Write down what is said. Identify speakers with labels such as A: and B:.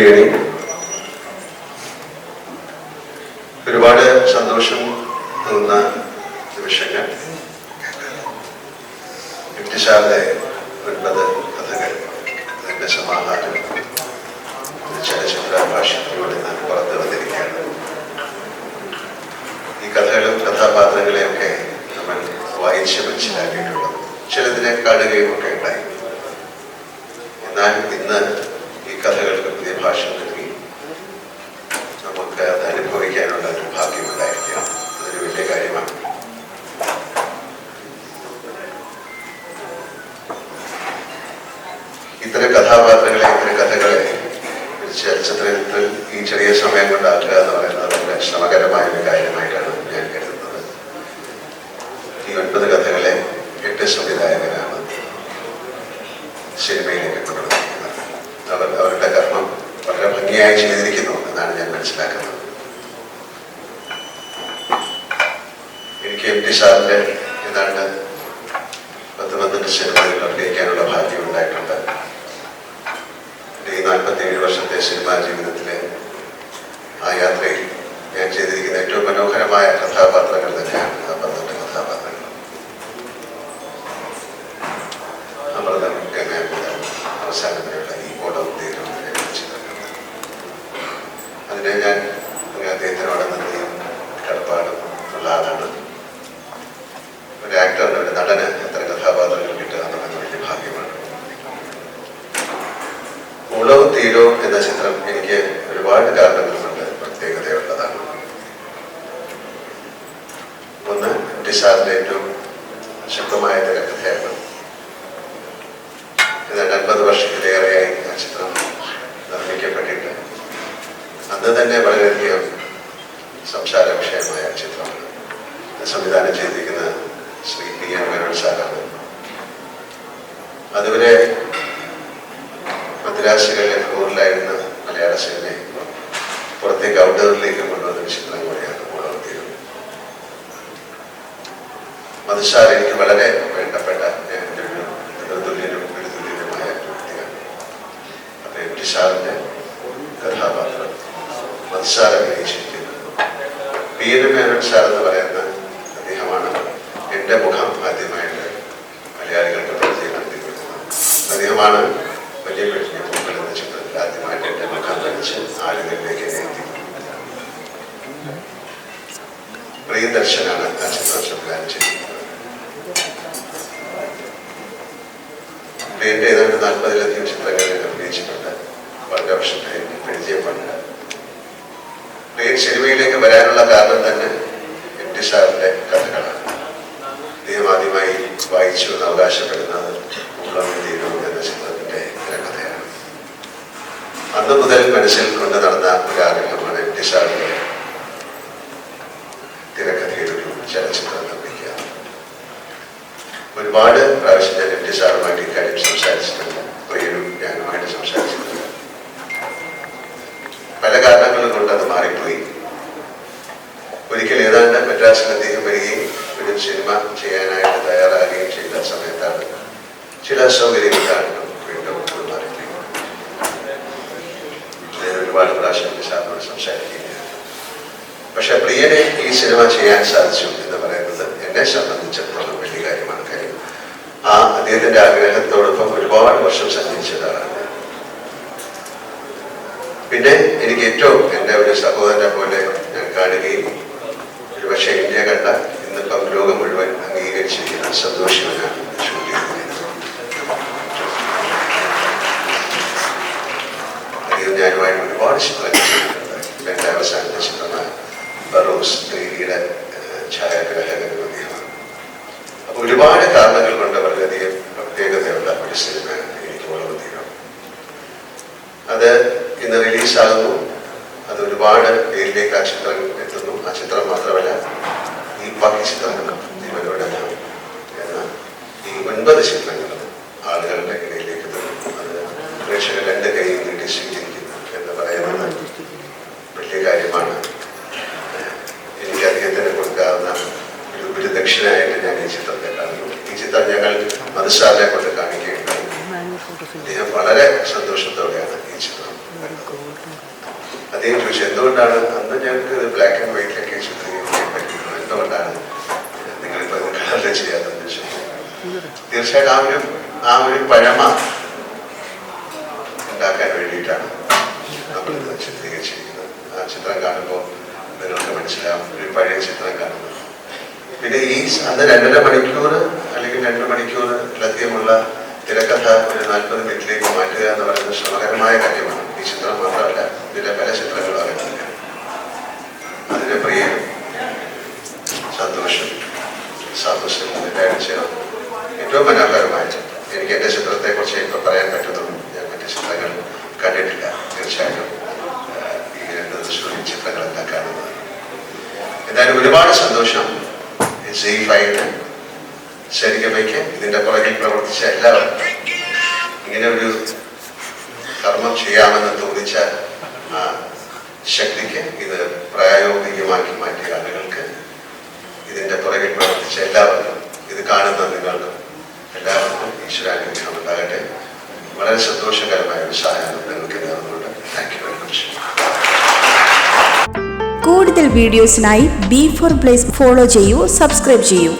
A: Evening ഒരുപാട് സന്തോഷം തോന്നുന്ന നിമിഷങ്ങൾ. ഇബ്തിസാറിന്റെ ഒൻപത് കഥകൾ അതിന്റെ സമാധാനം ചലച്ചിത്ര ഭാഷയിലൂടെ ഞാൻ പുറത്തു വന്നിരിക്കുകയാണ്. ഈ കഥകളും കഥാപാത്രങ്ങളെയൊക്കെ നമ്മൾ വായിച്ച് മനസ്സിലാക്കിയിട്ടുള്ളത് ചിലതിനെ കാണുകയും ഒക്കെ ഉണ്ടായി. എന്നാൽ ഇന്ന് ഭാഷ നൽകി നമുക്ക് അത് അനുഭവിക്കാനുള്ള ഒരു ഭാഗ്യമുണ്ടായിരിക്കണം അതൊരു വലിയ കാര്യമാണ്. ഇത്തരം കഥാപാത്രങ്ങളെ ഇത്തരം കഥകളെ ചലച്ചിത്രത്തിൽ ഈ ചെറിയ സമയം കൊണ്ടാക്കുക എന്ന് പറയുന്നത് വളരെ ശ്രമകരമായ ഒരു കാര്യമായിട്ടാണ് ഞാൻ കരുതുന്നത് ഈ ഒൻപത് കഥകളെ എട്ട് സംവിധായകരാണ് സിനിമയിലേക്ക് കൊണ്ടുവന്നിരിക്കുന്നത് അവർ അവരുടെ കർമ്മം വളരെ ഭംഗിയായി ചെയ്തിരിക്കുന്നു എന്നാണ് ഞാൻ മനസ്സിലാക്കുന്നത്. എനിക്ക് എം ടി സാറിന്റെ ഏതാണ്ട് പത്ത് പന്ത്രണ്ട് സിനിമകളിൽ അഭിനയിക്കാനുള്ള ഭാഗ്യം ഉണ്ടായിട്ടുണ്ട്. ഈ നാൽപ്പത്തിയേഴ് വർഷത്തെ സിനിമാ ജീവിതത്തിലെ ആ യാത്രയിൽ ഞാൻ ചെയ്തിരിക്കുന്ന ഏറ്റവും മനോഹരമായ കഥാപാത്രങ്ങൾ തന്നെയാണ് ആ പന്ത്രണ്ട് കഥാപാത്രങ്ങൾ അമൃതം ഗംഗാപുരം അവസാനത്തിലുള്ള ഈ ഓടവും തീരും ചിത്രങ്ങൾ അതിനെ ഞാൻ അദ്ദേഹത്തിനോട് നന്ദിയും കടപ്പാടും ഉള്ള ആളാണ് ഒരു ആക്ടറിന് ഒരു നടന് എത്ര കഥാപാത്രങ്ങൾ കിട്ടുക എന്നുള്ളത് വലിയ ഭാഗ്യമാണ് ഉളവും തീരവും എന്ന ചിത്രം എനിക്ക് ഒരുപാട് കാരണങ്ങൾ കൊണ്ട് പ്രത്യേകതയുള്ളതാണ് ഡിസാറിന്റെ ഏറ്റവും ശക്തമായ കഥയാണ് ഏതാണ്ട് അൻപത് വർഷത്തിലേറെയായി ആ ചിത്രം നിർമ്മിക്കപ്പെട്ടിട്ട് അന്ന് തന്നെ വളരെയധികം സംസാര വിഷയമായ ചിത്രമാണ് സംവിധാനം ചെയ്തിരിക്കുന്ന ശ്രീ പി എൻ മേനോൻ സാറാണ്. അതുവരെ മദ്രാസുകളിലെ ഫോറിലായിരുന്ന മലയാള സിനിമയെ പുറത്തേക്ക് ഔട്ട്ഡോറിലേക്ക് കൊണ്ടുവന്ന ചിത്രങ്ങൾ ചിത്രം മധുസാർ എനിക്ക് വളരെ വേണ്ടപ്പെട്ട ഒരു പറയുന്ന അദ്ദേഹമാണ്. എന്റെ മുഖം ആദ്യമായിട്ട് മലയാളികൾക്ക് പരിചയം നടത്തി കൊടുക്കുന്നത് അദ്ദേഹമാണ് വലിയ വലിയ പൂക്കൾ എന്ന ചിത്രത്തിൽ ആദ്യമായിട്ട് മുഖം ധരിച്ച് ആളുകളിലേക്ക് എത്തി പ്രിയദർശനാണ് ആ ചിത്രം സംവിധാനം ചെയ്തിരിക്കുന്നത് പ്രിയന്റെ ഏതാണ്ട് നാൽപ്പതിലധികം ചിത്രങ്ങളിൽ അഭിനയിച്ചിട്ടുണ്ട്. വർഗവർഷത്തെ വർഷത്തെ പരിചയമുണ്ട് പ്രിയൻ സിനിമയിലേക്ക് വരാനുള്ള കാരണം തന്നെ എം ടി സാറിന്റെ കഥകളാണ്. അദ്ദേഹം ആദ്യമായി വായിച്ചു എന്ന് അവകാശപ്പെടുന്നത് തീരും എന്ന ചിത്രത്തിന്റെ തിരക്കഥയാണ് അന്ന് മുതൽ മനസ്സിൽ കൊണ്ടു നടന്ന ഒരു ആഗ്രഹമാണ് എം ടി സാറിന്റെ തിരക്കഥയിൽ ഒരു ചലച്ചിത്രം നിർമ്മിക്കുക ഒരുപാട് പ്രാവശ്യം ഞാൻ എം ടി സാറുമായിട്ട് ഇക്കാര്യം സംസാരിച്ചിട്ടുണ്ട്. പ്രിയനും ഞാനുമായിട്ട് സംസാരിച്ചിട്ടുണ്ട്. പല കാരണങ്ങളും കൊണ്ട് അത് മാറിപ്പോയി. ഒരിക്കൽ ഏതാണ്ട് മദ്രാസിൽ അദ്ദേഹം വരികയും ഒരു സിനിമ ചെയ്യാനായിട്ട് തയ്യാറാകുകയും ചെയ്ത സമയത്താണ് ചില അസൗകര്യങ്ങൾ കാരണം വീണ്ടും മാറിപ്പോയി. ഞാൻ ഒരുപാട് പ്രാവശ്യം സാറിനോട് സംസാരിക്കുകയും പക്ഷെ പ്രിയനെ ഈ സിനിമ ചെയ്യാൻ സാധിച്ചു എന്ന് പറയുന്നത് എന്നെ കാര്യം ആ അദ്ദേഹത്തിന്റെ ആഗ്രഹത്തോടൊപ്പം ഒരുപാട് വർഷം സഞ്ചരിച്ചതാണ്. പിന്നെ എനിക്ക് ഏറ്റവും എന്റെ ഒരു സഹോദരനെ പോലെ ഞാൻ കാണുകയും ഒരുപക്ഷെ ഇന്ത്യ കണ്ട ഇന്നിപ്പം ലോകം മുഴുവൻ അംഗീകരിച്ചിരിക്കുന്ന ചെയ്തിരിക്കുന്നത് അദ്ദേഹം ഒരുപാട് ചിത്രങ്ങൾ ചെയ്തിട്ടുണ്ട് അവസാനത്തെ ചിത്രമാണ് ബറോസ് അദ്ദേഹമാണ്. അപ്പൊ ഒരുപാട് സിനിമയാണ് എനിക്ക് വളരെയധികം അത് ഇന്ന് റിലീസാകുന്നു. അത് ഒരുപാട് പേരിലേക്ക് ആ ചിത്രം എത്തുന്നു. ആ ചിത്രം മാത്രമല്ല ഈ ബാക്കി ചിത്രങ്ങൾ ജീവനോടെല്ലാം എന്ന ഈ ഒൻപത് ചിത്രങ്ങളും ആളുകളുടെ ഇടയിലേക്ക് എത്തുന്നു അത് പ്രേക്ഷകർ രണ്ട് കൈ നീട്ടി സ്വീകരിക്കുന്നു എന്ന് പറയുന്നത് വലിയ കാര്യമാണ് എനിക്ക് അദ്ദേഹത്തിന് കൊടുക്കാവുന്ന ഒരു ഒരു ദക്ഷിണയായിട്ട് ഞാൻ ഈ ചിത്രത്തെ കാണുന്നു ഈ ചിത്രം ഞങ്ങൾ മധുസാറിനെ കൊണ്ട് കാണിക്കുകയുണ്ടായി അദ്ദേഹം വളരെ സന്തോഷത്തോടെയാണ് ഈ ചിത്രം അദ്ദേഹം ചോദിച്ചു എന്തുകൊണ്ടാണ്? അന്ന് ഞങ്ങൾക്ക് ബ്ലാക്ക് ആൻഡ് വൈറ്റിലൊക്കെ ചിത്രീകരിക്കാൻ പറ്റുന്നത് എന്തുകൊണ്ടാണ്? നിങ്ങളിപ്പോൾ അത് കളറിൽ ചെയ്യാത്തതെന്ന് ചോദിച്ചു തീർച്ചയായിട്ടും ആ ഒരു ആ ഒരു പഴമ ഉണ്ടാക്കാൻ വേണ്ടിയിട്ടാണ് നമ്മളിത് ചിത്രീകരിച്ചിരിക്കുന്നത് ആ ചിത്രം കാണുമ്പോൾ നിങ്ങൾക്ക് മനസ്സിലാവും ഒരു പഴയ ചിത്രം കാണുന്നത് പിന്നെ ഈ അന്ന് രണ്ടര മണിക്കൂർ അല്ലെങ്കിൽ രണ്ട് ലഭ്യമുള്ള തിരക്കഥ ഒരു നാൽപ്പത് മിനിറ്റിലേക്ക് മാറ്റുക എന്ന് പറയുന്നത് ശ്രമകരമായ കാര്യമാണ്. ഈ ചിത്രം മാത്രമല്ല ഇതിലെ പല ചിത്രങ്ങളും അങ്ങനെ അതിന്റെ പ്രിയ സന്തോഷം സാന്തോഷം എല്ലാവരും ചേർന്ന് ഏറ്റവും മനോഹരമായ ചിത്രം. എനിക്ക് എന്റെ ചിത്രത്തെക്കുറിച്ച് ഇപ്പം പറയാൻ പറ്റുന്നുള്ളൂ ഞാൻ മറ്റു ചിത്രങ്ങൾ കണ്ടിട്ടില്ല. തീർച്ചയായിട്ടും ദിവസവും ഈ ചിത്രങ്ങളെല്ലാം കാണുന്നത്? എന്തായാലും ഒരുപാട് സന്തോഷം സേഫായിട്ട് ശരിക്കമ്മയ്ക്ക് ഇതിന്റെ പുറകിൽ പ്രവർത്തിച്ച എല്ലാവർക്കും. ഇങ്ങനെ ഒരു കർമ്മം ചെയ്യാമെന്ന് തോന്നിച്ച ശക്തിക്ക് ഇത് പ്രായോഗികമാക്കി മാറ്റിയ ആളുകൾക്ക് ഇതിന്റെ പുറകിൽ പ്രവർത്തിച്ച എല്ലാവർക്കും ഇത് കാണുന്ന നിങ്ങൾക്കും എല്ലാവർക്കും ഈശ്വരാനുഗ്രഹം ഉണ്ടാകട്ടെ. വളരെ സന്തോഷകരമായ ഒരു സഹായം നിങ്ങൾക്ക് നേർന്നുകൊണ്ട് താങ്ക് യു വെരി മച്ച്
B: കൂടുതൽ വീഡിയോസിനായി ബി ഫോർ പ്ലേസ് ഫോളോ ചെയ്യൂ സബ്സ്ക്രൈബ് ചെയ്യൂ.